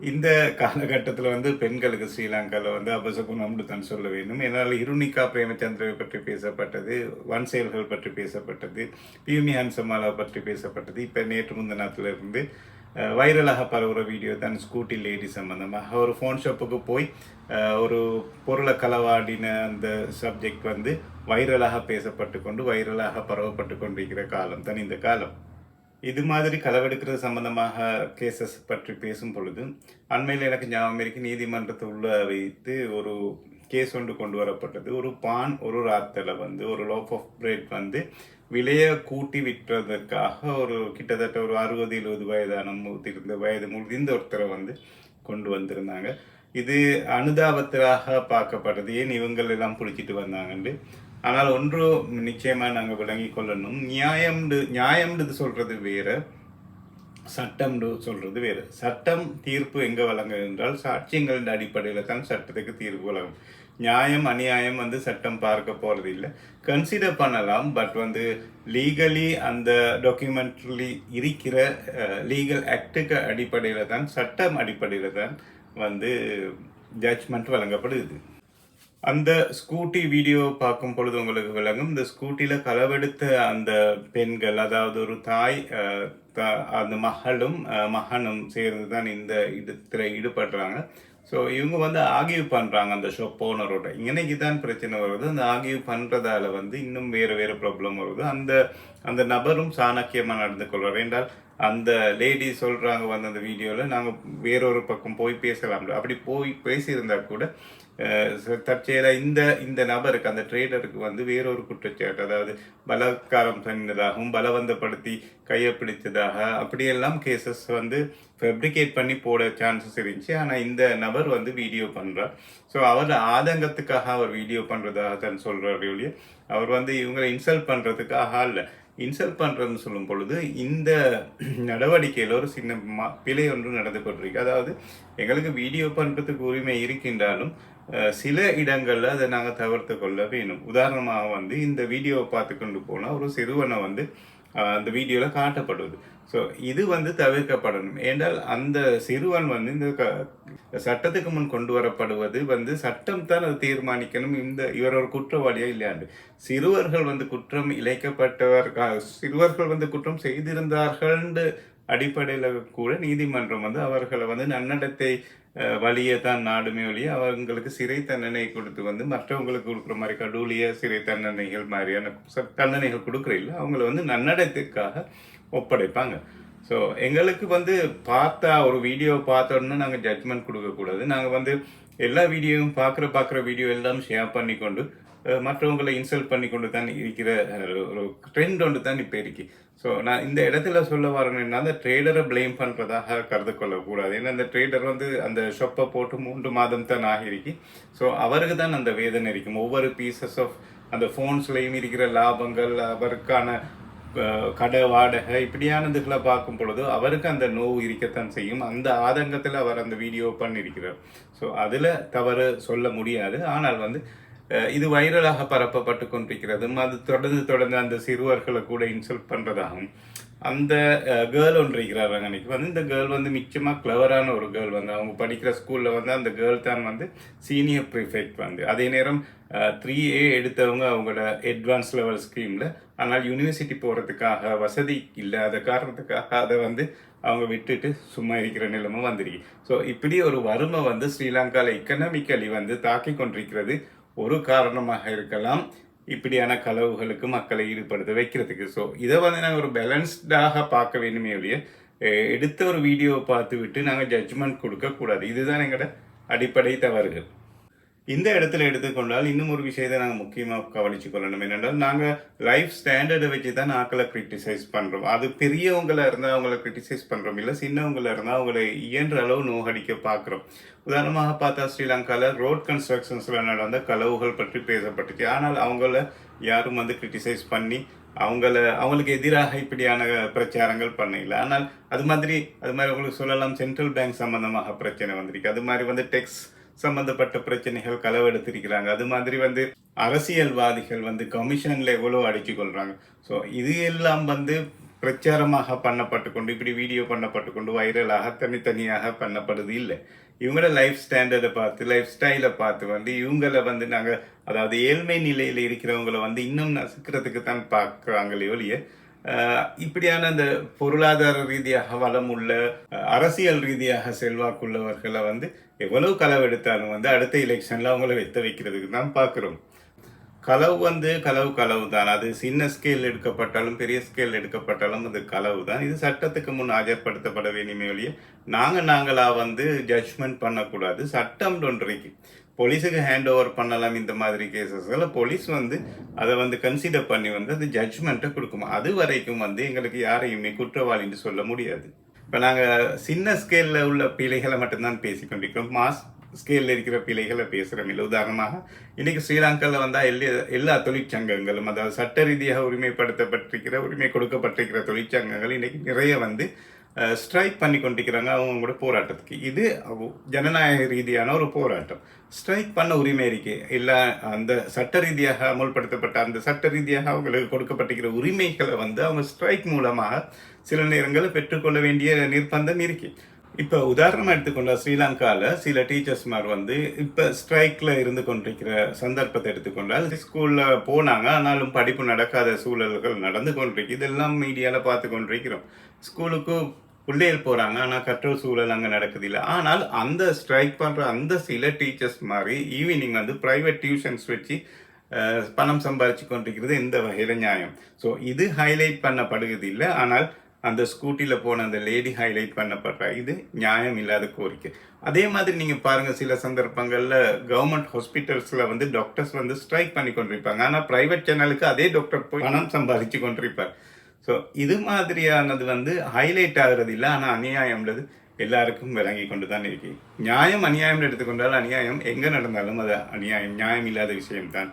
இந்த காலகட்டத்தில் வந்து பெண்களுக்கு ஸ்ரீலங்காவில் வந்து அபசகுணம்னு தான் சொல்ல வேண்டும். என்னால் இருணிகா பிரேமச்சந்திரவை பற்றி பேசப்பட்டது வன் செயல்கள் பற்றி பேசப்பட்டது பியூமி ஹன்சமாலா பற்றி பேசப்பட்டது. இப்போ நேற்று முந்தினத்துல இருந்து வைரலாக பரவுகிற வீடியோ தான் ஸ்கூட்டி லேடி சம்மந்தமாக ஒரு ஃபோன் ஷாப்புக்கு போய் ஒரு பொருளை களவாடின அந்த சப்ஜெக்ட் வந்து வைரலாக பேசப்பட்டு கொண்டு வைரலாக பரவப்பட்டு கொண்டிருக்கிற காலம் தான் இந்த காலம். இது மாதிரி களவெடுக்கிறது சம்பந்தமாக கேசஸ் பற்றி பேசும் பொழுது அண்மையில் எனக்கு ஞாபகம் இருக்கு நீதிமன்றத்தை உள்ள வைத்து ஒரு கேஸ் ஒன்று கொண்டு வரப்பட்டது. ஒரு பான் ஒரு ராத்தில் வந்து ஒரு லோப் ஆஃப் பிரெட் வந்து விலையை கூட்டி விற்றதற்காக ஒரு கிட்டத்தட்ட ஒரு அறுபது எழுபது வயதான முதிர்ந்த வயது முதிர்ந்த ஒருத்தரை வந்து கொண்டு வந்திருந்தாங்க. இது அனுதாபத்திலாக பார்க்கப்பட்டது. ஏன் இவங்கள் எல்லாம் பிடிச்சிட்டு வந்தாங்கன்னு ஆனால் ஒன்று நிச்சயமாக நாங்கள் விளங்கி கொள்ளணும். நியாயம்னு நியாயம்ன்றது சொல்கிறது வேறு சட்டம்னு சொல்கிறது வேறு. சட்டம் தீர்ப்பு எங்கே வழங்கும் என்றால் சாட்சியங்களின் அடிப்படையில் தான் சட்டத்துக்கு தீர்ப்பு வழங்கும். நியாயம் அநியாயம் வந்து சட்டம் பார்க்க போகிறது இல்லை கன்சிடர் பண்ணலாம் பட் வந்து லீகலி அந்த டாக்குமெண்ட்லி இருக்கிற லீகல் ஆக்டுக்கு அடிப்படையில் தான் சட்டம் அடிப்படையில் தான் வந்து ஜட்ஜ்மெண்ட் வழங்கப்படுது. அந்த ஸ்கூட்டி வீடியோ பார்க்கும் பொழுது உங்களுக்கு விளங்கும். இந்த ஸ்கூட்டியில் களவெடுத்த அந்த பெண்கள் அதாவது ஒரு தாய் த- அந்த மகளும் மகனும் சேர்ந்து தான் இந்த இடத்துல ஈடுபடுறாங்க. ஸோ இவங்க வந்து ஆகியூ பண்ணுறாங்க அந்த ஷாப் ஓனரோட இன்னைக்கு தான் பிரச்சனை வருது. அந்த ஆகியூ பண்ணுறதால வந்து இன்னும் வேறு வேறு ப்ராப்ளம் வருது. அந்த அந்த நபரும் சாணக்கியமாக நடந்து கொள்வார் என்றால் அந்த லேடி சொல்கிறாங்க வந்து அந்த வீடியோவில் நாங்கள் வேறொரு பக்கம் போய் பேசலாம் அப்படி போய் பேசியிருந்தா கூட தற்செயலாக இந்த இந்த நபருக்கு அந்த ட்ரேடருக்கு வந்து வேறொரு குற்றச்சாட்டு அதாவது பலாத்காரம் பண்ணதாகவும் பலவந்தப்படுத்தி கையை பிடித்ததாக அப்படியெல்லாம் கேசஸ் வந்து ஃபெப்ரிகேட் பண்ணி போட சான்சஸ் இருந்துச்சு. ஆனால் இந்த நபர் வந்து வீடியோ பண்ணுறார் ஸோ அவர் ஆதங்கத்துக்காக அவர் வீடியோ பண்ணுறதாக தான் சொல்கிறார் ஒழிய அவர் வந்து இவங்களை இன்சல்ட் பண்ணுறதுக்காக இல்லை இன்சல்ட் பண்ணுறதுன்னு சொல்லும் பொழுது இந்த நடவடிக்கையில் ஒரு சின்ன ம- பிழை ஒன்று நடந்து கொண்டிருக்கு அதாவது எங்களுக்கு வீடியோ பண்ணுறதுக்கு உரிமை இருக்கின்றாலும் சில இடங்களில் அதை நாங்கள் தவிர்த்து கொள்ள வேணும். உதாரணமாக வந்து இந்த வீடியோவை பார்த்து கொண்டு போனால் ஒரு சிறுவனை வந்து அந்த வீடியோவில் காட்டப்படுது ஸோ இது வந்து தவிர்க்கப்படணும். ஏன்றால் அந்த சிறுவன் வந்து இந்த க சட்டத்துக்கு முன் கொண்டு வரப்படுவது வந்து சட்டம் தான் அது தீர்மானிக்கணும். இந்த இவர் ஒரு குற்றவாளியோ இல்லையாண்டு சிறுவர்கள் வந்து குற்றம் இழைக்கப்பட்டவர் சிறுவர்கள் வந்து குற்றம் செய்திருந்தார்கள்னு அடிப்படையில் கூட நீதிமன்றம் வந்து அவர்களை வந்து நன்னடத்தை வழியை தான் நாடுமே ஒழிய அவங்களுக்கு சிறை தண்டனை கொடுத்து வந்து மற்றவங்களுக்கு கொடுக்குற மாதிரி கடூலிய சிறை தண்டனைகள் மாதிரியான தண்டனைகள் கொடுக்குறையில் அவங்கள வந்து நன்னடத்துக்காக ஒப்படைப்பாங்க. ஸோ எங்களுக்கு வந்து பார்த்தா ஒரு வீடியோ பார்த்தோன்னா நாங்கள் ஜட்மெண்ட் கொடுக்கக்கூடாது. நாங்கள் வந்து எல்லா வீடியோவும் பார்க்குற பார்க்குற வீடியோ எல்லாம் ஷேர் பண்ணி கொண்டு மற்றவங்களை இன்சல்ட் பண்ணி கொண்டு தான் இருக்கிற ஒரு ட்ரெண்ட் ஒன்று தான் இப்போ இருக்கு. ஸோ நான் இந்த இடத்துல சொல்ல வரணும்னா அந்த ட்ரேடரை பிளேம் பண்ணுறதாக கருது கொள்ளக்கூடாது ஏன்னா அந்த ட்ரேடர் வந்து அந்த ஷொப்பை போட்டு மூன்று மாதம் தான் ஆகிருக்கு ஸோ அவருக்கு தான் அந்த வேதனை இருக்கும். ஒவ்வொரு பீசஸ் ஆஃப் அந்த ஃபோன்ஸ்லையும் இருக்கிற லாபங்கள் அவருக்கான கடை வாடகை இப்படியானதுகளை பார்க்கும் பொழுது அவருக்கு அந்த நோவு இருக்கத்தான் செய்யும். அந்த ஆதங்கத்தில் அவர் அந்த வீடியோ பண்ணியிருக்கிறார். ஸோ அதில் தவறு சொல்ல முடியாது. ஆனால் வந்து இது வைரலாக பரப்பப்பட்டு கொண்டிருக்கிறதும் அது தொடர்ந்து தொடர்ந்து அந்த சிறுவர்களை கூட இன்சல்ட் பண்ணுறதாகும் அந்த கேர்ள் ஒன்று இருக்கிறார் அன்னைக்கு வந்து இந்த கேர்ள் வந்து மிச்சமாக கிளவரான ஒரு கேர்ள் வந்து அவங்க படிக்கிற ஸ்கூலில் வந்து அந்த கேர்ள் தான் வந்து சீனியர் ப்ரிஃபெக்ட் வந்து. அதே நேரம் த்ரீ ஏ எடுத்தவங்க அவங்களோட அட்வான்ஸ் லெவல் ஸ்கீமில் ஆனால் யூனிவர்சிட்டி போகிறதுக்காக வசதி இல்லாத காரணத்துக்காக அதை வந்து அவங்க விட்டுட்டு சும்மா இருக்கிற நிலைமை வந்துருக்கு. ஸோ இப்படி ஒரு வறுமை வந்து ஸ்ரீலங்காவில் எக்கனாமிக்கலி வந்து தாக்கி கொண்டிருக்கிறது ஒரு காரணமாக இருக்கலாம். இப்படியான கலவுகளுக்கு மக்களை ஈடுபடுத்த வைக்கிறதுக்கு. ஸோ இதை வந்து நாங்கள் ஒரு பேலன்ஸ்டாக பார்க்க வேண்டுமே ஒழிய எடுத்த ஒரு வீடியோவை பார்த்து விட்டு நாங்கள் ஜட்ஜ்மெண்ட் கொடுக்கக்கூடாது. இதுதான் எங்களோட அடிப்படை தவறுகள். இந்த இடத்துல எடுத்துக்கொண்டால் இன்னும் ஒரு விஷயத்தை நாங்கள் முக்கியமாக கவனிச்சு கொள்ளணும். என்னென்றால் நாங்கள் லைஃப் ஸ்டாண்டர்டை வச்சு தான் ஆக்களை கிரிட்டிசைஸ் பண்ணுறோம் அது பெரியவங்களா இருந்தால் அவங்கள கிரிட்டிசைஸ் பண்ணுறோம் இல்லை சின்னவங்களா இருந்தால் அவங்களை இயன்ற அளவு நோகடிக்க பார்க்குறோம் உதாரணமாக பார்த்தா ஸ்ரீலங்காவில் ரோட் கன்ஸ்ட்ரக்ஷன்ஸில் நடந்த களவுகள் பற்றி பேசப்பட்டுச்சு. ஆனால் அவங்கள யாரும் வந்து கிரிட்டிசைஸ் பண்ணி அவங்கள அவங்களுக்கு எதிராக இப்படியான பிரச்சாரங்கள் பண்ணல ஆனால் அது மாதிரி அது மாதிரி உங்களுக்கு சொல்லலாம் சென்ட்ரல் பேங்க் சம்பந்தமாக பிரச்சனை வந்திருக்கு. அது மாதிரி வந்து டெக்ஸ் சம்பந்தப்பட்ட பிரச்சனைகள் களவெடுத்திருக்கிறாங்க. அது மாதிரி வந்து அரசியல்வாதிகள் வந்து கமிஷன்ல எவ்வளோ அடிச்சு கொள்றாங்க. ஸோ இது எல்லாம் வந்து பிரச்சாரமாக பண்ணப்பட்டு கொண்டு இப்படி வீடியோ பண்ணப்பட்டு கொண்டு வைரலாக தனித்தனியாக பண்ணப்படுது இல்லை. இவங்களோட லைஃப் ஸ்டாண்டர்டை பார்த்து லைஃப் ஸ்டைலை பார்த்து வந்து இவங்களை வந்து நாங்கள் அதாவது ஏழ்மை நிலையில் இருக்கிறவங்கள வந்து இன்னும் நசுக்கிறதுக்கு தான் பார்க்குறாங்களே ஒழிய இப்படியான அந்த பொருளாதார ரீதியாக வளம் உள்ள அரசியல் ரீதியாக செல்வாக்குள்ளவர்களை வந்து எவ்வளவு களவெடுத்தாலும் வந்து அடுத்த எலெக்ஷன்ல அவங்கள வெத்த வைக்கிறதுக்கு தான் பார்க்குறோம். களவு வந்து களவு களவு தான். அது சின்ன ஸ்கேல் எடுக்கப்பட்டாலும் பெரிய ஸ்கேல் எடுக்கப்பட்டாலும் அது களவு தான். இது சட்டத்துக்கு முன் ஆஜர்படுத்தப்பட வேண்டுமே ஒழிய நாங்கள் நாங்களாக வந்து ஜட்ஜ்மெண்ட் பண்ணக்கூடாது. சட்டம் ஒன்றைக்கு. போலீஸுக்கு ஹேண்ட் ஓவர் பண்ணலாம் இந்த மாதிரி கேசஸ்களை போலீஸ் வந்து அதை வந்து கன்சிடர் பண்ணி வந்து அது ஜட்ஜ்மெண்ட்டை கொடுக்கும். அது வரைக்கும் வந்து எங்களுக்கு யாரையுமே குற்றவாளின்னு சொல்ல முடியாது. இப்போ நாங்கள் சின்ன ஸ்கேலில் உள்ள பிழைகளை மட்டும்தான் பேசிக்கொண்டிருக்கிறோம் மாஸ் ஸ்கேலில் இருக்கிற பிழைகளை பேசுகிறோம் இல்லை உதாரணமாக இன்றைக்கி ஸ்ரீலங்காவில் வந்தால் எல்லா எல்லா தொழிற்சங்கங்களும் அதாவது சட்ட ரீதியாக உரிமைப்படுத்தப்பட்டிருக்கிற உரிமை கொடுக்கப்பட்டிருக்கிற தொழிற்சங்கங்கள் இன்றைக்கி நிறைய வந்து ஸ்ட்ரைக் பண்ணி கொண்டிருக்கிறாங்க அவங்களோட போராட்டத்துக்கு. இது ஜனநாயக ரீதியான ஒரு போராட்டம். ஸ்ட்ரைக் பண்ண உரிமை இருக்கு இல்லை அந்த சட்ட ரீதியாக அமுல்படுத்தப்பட்ட அந்த சட்ட ரீதியாக அவங்களுக்கு கொடுக்கப்பட்டிருக்கிற உரிமைகளை வந்து அவங்க ஸ்ட்ரைக் மூலமாக சில நேரங்களில் பெற்றுக்கொள்ள வேண்டிய நிர்பந்தம் இருக்கு. இப்போ உதாரணமாக எடுத்துக்கொண்டால் ஸ்ரீலங்காவில் சில டீச்சர்ஸ்மார் வந்து இப்போ ஸ்ட்ரைக்கில் இருந்து கொண்டிருக்கிற சந்தர்ப்பத்தை எடுத்துக்கொண்டால் ஸ்கூலில் போனாங்க ஆனாலும் படிப்பு நடக்காத சூழல்கள் நடந்து கொண்டிருக்கு. இதெல்லாம் மீடியாவில் பார்த்து கொண்டிருக்கிறோம். ஸ்கூலுக்கு பிள்ளைகள் போகிறாங்க ஆனால் கற்றல் சூழல் அங்கே நடக்குது இல்லை ஆனால் அந்த ஸ்ட்ரைக் பண்ணுற அந்த சில டீச்சர்ஸ் மாதிரி ஈவினிங் வந்து ப்ரைவேட் டியூஷன்ஸ் வச்சு பணம் சம்பாதிச்சு கொண்டிருக்கிறது எந்த வகையில் நியாயம்? ஸோ இது ஹைலைட் பண்ணப்படுகிறது இல்லை ஆனால் அந்த ஸ்கூட்டியில் போன அந்த லேடி ஹைலைட் பண்ணப்படுற. இது நியாயம் இல்லாத கோரிக்கை. அதே மாதிரி நீங்கள் பாருங்கள் சில சந்தர்ப்பங்களில் கவர்மெண்ட் ஹாஸ்பிட்டல்ஸில் வந்து டாக்டர்ஸ் வந்து ஸ்ட்ரைக் பண்ணி கொண்டிருப்பாங்க. ஆனால் ப்ரைவேட் சேனலுக்கு அதே டாக்டர் போய் பணம் சம்பாதிச்சு கொண்டிருப்பார். ஸோ இது மாதிரியானது வந்து ஹைலைட் ஆகிறது இல்லை ஆனால் அநியாயம்ன்றது எல்லாருக்கும் விளங்கி கொண்டு தான் இருக்கு. நியாயம் அநியாயம் எடுத்துக்கொண்டால் அநியாயம் எங்கே நடந்தாலும் அது அநியாயம் நியாயம் இல்லாத விஷயம்தான்.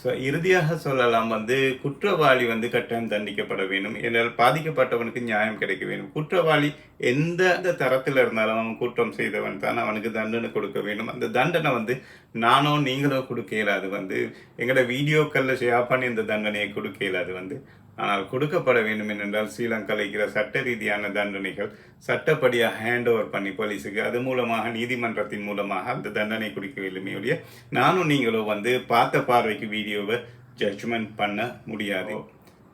ஸோ இறுதியாக சொல்லலாம் வந்து குற்றவாளி வந்து கட்டாயம் தண்டிக்கப்பட வேண்டும். என்றால் பாதிக்கப்பட்டவனுக்கு நியாயம் கிடைக்க வேண்டும். குற்றவாளி எந்த தரத்தில் இருந்தாலும் அவன் குற்றம் செய்தவன் தான் அவனுக்கு தண்டனை கொடுக்க வேண்டும். அந்த தண்டனை வந்து நானோ நீங்களோ கொடுக்க இயலாது வந்து எங்களோட வீடியோக்களில் ஷேர் பண்ணி இந்த தண்டனையை கொடுக்க இயலாது வந்து ஆனால் கொடுக்கப்பட வேண்டும் என்றால் ஸ்ரீலங்கா இருக்கிற சட்ட ரீதியான தண்டனைகள் சட்டப்படியாக ஹேண்ட் ஓவர் பண்ணி போலீஸுக்கு அது மூலமாக நீதிமன்றத்தின் மூலமாக அந்த தண்டனை கொடுக்க வேண்டுமே ஒழிய நானும் நீங்களும் வந்து பார்த்த பார்வைக்கு வீடியோவை ஜட்ஜ்மெண்ட் பண்ண முடியாது.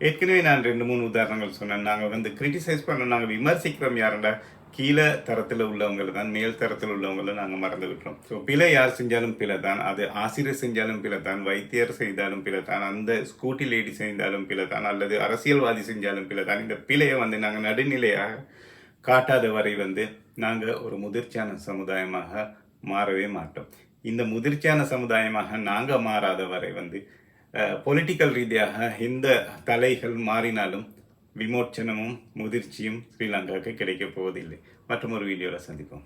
ஏற்கனவே நான் ரெண்டு மூணு உதாரணங்கள் சொன்னேன். நாங்கள் வந்து கிரிட்டிசைஸ் பண்ண நாங்கள் விமர்சிக்கிறோம் யாருண்டா கீழே தரத்தில் உள்ளவங்களை தான் மேல் தரத்தில் உள்ளவங்களை நாங்கள் மறந்து விட்டுறோம் ஸோ பிழை யார் செஞ்சாலும் பிழை தான் அது ஆசிரியர் செஞ்சாலும் பிழை தான் வைத்தியர் செய்தாலும் பிழை தான் அந்த ஸ்கூட்டி லேடி செய்தாலும் பிழை தான் அல்லது அரசியல்வாதி செஞ்சாலும் பிழை தான் இந்த பிழையை வந்து நாங்கள் நடுநிலையாக காட்டாத வரை வந்து நாங்கள் ஒரு முதிர்ச்சியான சமுதாயமாக மாறவே மாட்டோம். இந்த முதிர்ச்சியான சமுதாயமாக நாங்கள் மாறாத வரை வந்து பொலிட்டிக்கல் ரீதியாக இந்த தலைகள் மாறினாலும் விமோச்சனமும் முதிர்ச்சியும் ஸ்ரீலங்காவுக்கு கிடைக்கப் போவதில்லை. மற்றும் ஒரு வீடியோவில் சந்திப்போம்.